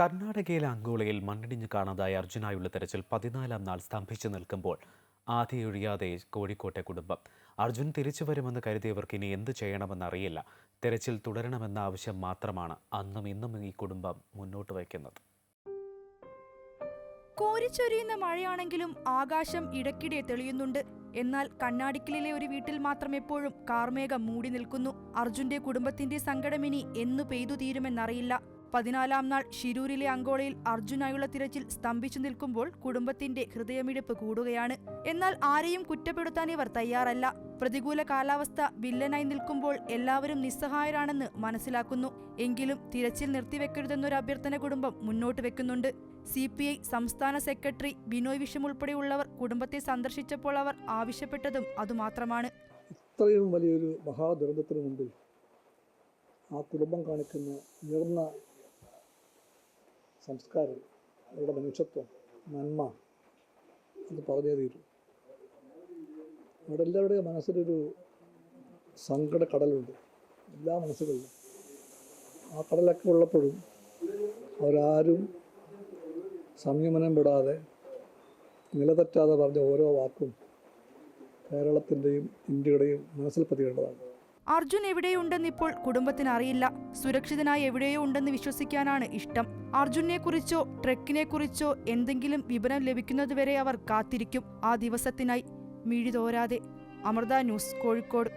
കർണാടകയിലെ അങ്കോളയിൽ മണ്ണിടിഞ്ഞ് കാണാതായ അർജുനായുള്ള തെരച്ചിൽ പതിനാലാം നാൾ സ്തംഭിച്ചു നിൽക്കുമ്പോൾ ആധിയൊഴിയാതെ കോഴിക്കോട്ടെ കുടുംബം. അർജുൻ തിരിച്ചു വരുമെന്ന് കരുതിയവർക്ക് ഇനി എന്ത് ചെയ്യണമെന്നറിയില്ല തെരച്ചിൽ തുടരണമെന്ന ആവശ്യം മാത്രമാണ് അന്നും ഇന്നും ഈ കുടുംബം മുന്നോട്ട് വയ്ക്കുന്നത്. കോരിച്ചൊരിയുന്ന മഴയാണെങ്കിലും ആകാശം ഇടയ്ക്കിടെ തെളിയുന്നുണ്ട്. എന്നാൽ കണ്ണാടിക്കലിലെ ഒരു വീട്ടിൽ മാത്രം എപ്പോഴും കാർമേഘം മൂടി നിൽക്കുന്നു. അർജുന്റെ കുടുംബത്തിന്റെ സങ്കടമിനി എന്നു പെയ്തു തീരുമെന്നറിയില്ല. പതിനാലാം നാൾ ഷിരൂരിലെ അങ്കോളയിൽ അർജുനായുള്ള തിരച്ചിൽ സ്തംഭിച്ചു നിൽക്കുമ്പോൾ കുടുംബത്തിന്റെ ഹൃദയമിടിപ്പ് കൂടുകയാണ്. എന്നാൽ ആരെയും കുറ്റപ്പെടുത്താൻ ഇവർ തയ്യാറല്ല. പ്രതികൂല കാലാവസ്ഥ വില്ലനായി നിൽക്കുമ്പോൾ എല്ലാവരും നിസ്സഹായരാണെന്ന് മനസ്സിലാക്കുന്നു. എങ്കിലും തിരച്ചിൽ നിർത്തിവെക്കരുതെന്നൊരു അഭ്യർത്ഥന കുടുംബം മുന്നോട്ട് വെക്കുന്നുണ്ട്. സി പി ഐ സംസ്ഥാന സെക്രട്ടറി ബിനോയ് വിഷം ഉൾപ്പെടെയുള്ളവർ കുടുംബത്തെ സന്ദർശിച്ചപ്പോൾ അവർ ആവശ്യപ്പെട്ടതും അതുമാത്രമാണ്. ഇത്രയും വലിയൊരു മഹാദുരന്തത്തിന് മുമ്പിൽ ആ കുടുംബം കാണിക്കുന്ന ഉയർന്ന സംസ്കാരം അവരുടെ മനുഷ്യത്വം നന്മ അത് പറഞ്ഞേ തീരൂ. അവിടെ എല്ലാവരുടെയും മനസ്സിലൊരു സങ്കട കടലുണ്ട്. എല്ലാ മനസ്സുകളിലും. ആ കടലൊക്കെ ഉള്ളപ്പോഴും അവരാരും സംയമനം വിടാതെ നിലതെറ്റാതെ പറഞ്ഞ ഓരോ വാക്കും കേരളത്തിന്റെയും ഇന്ത്യയുടെയും മനസ്സിൽ പതിയേണ്ടതാണ്. അർജുൻ എവിടെയുണ്ടെന്ന് ഇപ്പോൾ കുടുംബത്തിന് അറിയില്ല സുരക്ഷിതനായി എവിടെയോ ഉണ്ടെന്ന് വിശ്വസിക്കാനാണ് ഇഷ്ടം. അർജുനെ കുറിച്ചോ ട്രെക്കിനെ കുറിച്ചോ എന്തെങ്കിലും വിവരം ലഭിക്കുന്നതുവരെ അവർ കാത്തിരിക്കും. ആ ദിവസത്തിനായി മിഴി തോരാതെ അമൃത ന്യൂസ് കോഴിക്കോട്.